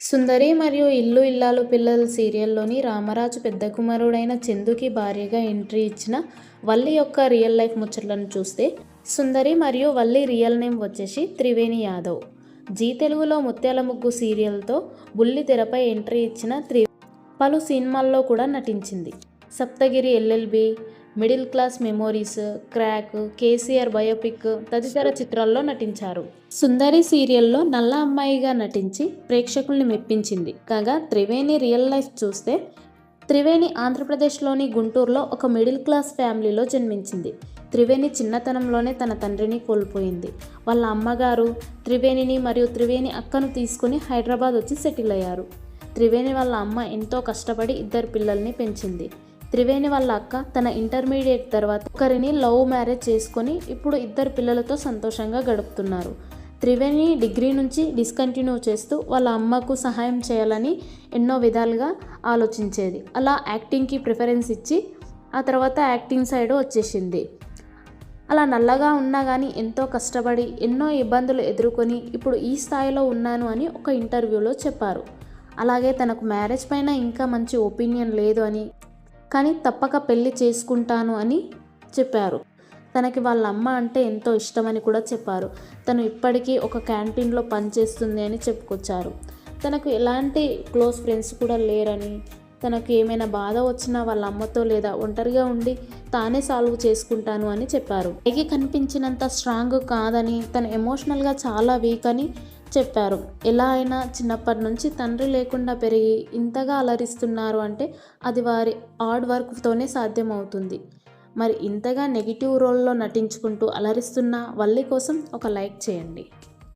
సుందరి మరియు ఇల్లు ఇల్లాలు పిల్లల సీరియల్లోని రామరాజు పెద్ద కుమారుడైన చందుకి భార్యగా ఎంట్రీ ఇచ్చిన వల్లి యొక్క రియల్ లైఫ్ ముచ్చట్లను చూస్తే సుందరి మరియు వల్లి రియల్ నేమ్ వచ్చేసి త్రివేణి యాదవ్. జీ తెలుగులో ముత్యాల ముగ్గు సీరియల్తో బుల్లి తెరపై ఎంట్రీ ఇచ్చిన త్రి పలు సినిమాల్లో కూడా నటించింది. Saptagiri LLB middle class memories crack KCR biopic తదితర చిత్రాల్లో నటించారు. సుందరి సీరియల్లో నల్ల అమ్మాయిగా నటించి ప్రేక్షకుల్ని మెప్పించింది. కాగా త్రివేణి రియల్ లైఫ్ చూస్తే త్రివేణి ఆంధ్రప్రదేశ్లోని గుంటూరులో ఒక మిడిల్ క్లాస్ ఫ్యామిలీలో జన్మించింది. త్రివేణి చిన్నతనంలోనే తన తండ్రిని కోల్పోయింది. వాళ్ళ అమ్మగారు త్రివేణిని మరియు త్రివేణి అక్కను తీసుకుని హైదరాబాద్ వచ్చి సెటిల్ అయ్యారు. త్రివేణి వాళ్ళ అమ్మ ఎంతో కష్టపడి ఇద్దరు పిల్లల్ని పెంచింది. త్రివేణి వాళ్ళ అక్క తన ఇంటర్మీడియట్ తర్వాత ఒకరిని లవ్ మ్యారేజ్ చేసుకొని ఇప్పుడు ఇద్దరు పిల్లలతో సంతోషంగా గడుపుతున్నారు. త్రివేణి డిగ్రీ నుంచి డిస్కంటిన్యూ చేస్తూ వాళ్ళ అమ్మకు సహాయం చేయాలని ఎన్నో విధాలుగా ఆలోచించేది. అలా యాక్టింగ్కి ప్రిఫరెన్స్ ఇచ్చి ఆ తర్వాత యాక్టింగ్ సైడ్ వచ్చేసింది. అలా నల్లగా ఉన్నా కానీ ఎంతో కష్టపడి ఎన్నో ఇబ్బందులు ఎదుర్కొని ఇప్పుడు ఈ స్థాయిలో ఉన్నాను అని ఒక ఇంటర్వ్యూలో చెప్పారు. అలాగే తనకు మ్యారేజ్ పైన ఇంకా మంచి ఒపీనియన్ లేదు అని కానీ తప్పక పెళ్ళి చేసుకుంటాను అని చెప్పారు. తనకి వాళ్ళ అమ్మ అంటే ఎంతో ఇష్టమని కూడా చెప్పారు. తను ఇప్పటికీ ఒక క్యాంటీన్లో పనిచేస్తుంది అని చెప్పుకొచ్చారు. తనకు ఎలాంటి క్లోజ్ ఫ్రెండ్స్ కూడా లేరని తనకు ఏమైనా బాధ వచ్చినా వాళ్ళ అమ్మతో లేదా ఒంటరిగా ఉండి తానే సాల్వ్ చేసుకుంటాను అని చెప్పారు. పైకి కనిపించినంత స్ట్రాంగ్ కాదని తను ఎమోషనల్గా చాలా వీక్ అని చెప్పారు. ఎలా అయినా చిన్నప్పటి నుంచి తండ్రి లేకుండా పెరిగి ఇంతగా అలరిస్తున్నారు అంటే అది వారి హార్డ్ వర్క్తోనే సాధ్యమవుతుంది. మరి ఇంతగా నెగిటివ్ రోల్లో నటించుకుంటూ అలరిస్తున్న వల్లి కోసం ఒక లైక్ చేయండి.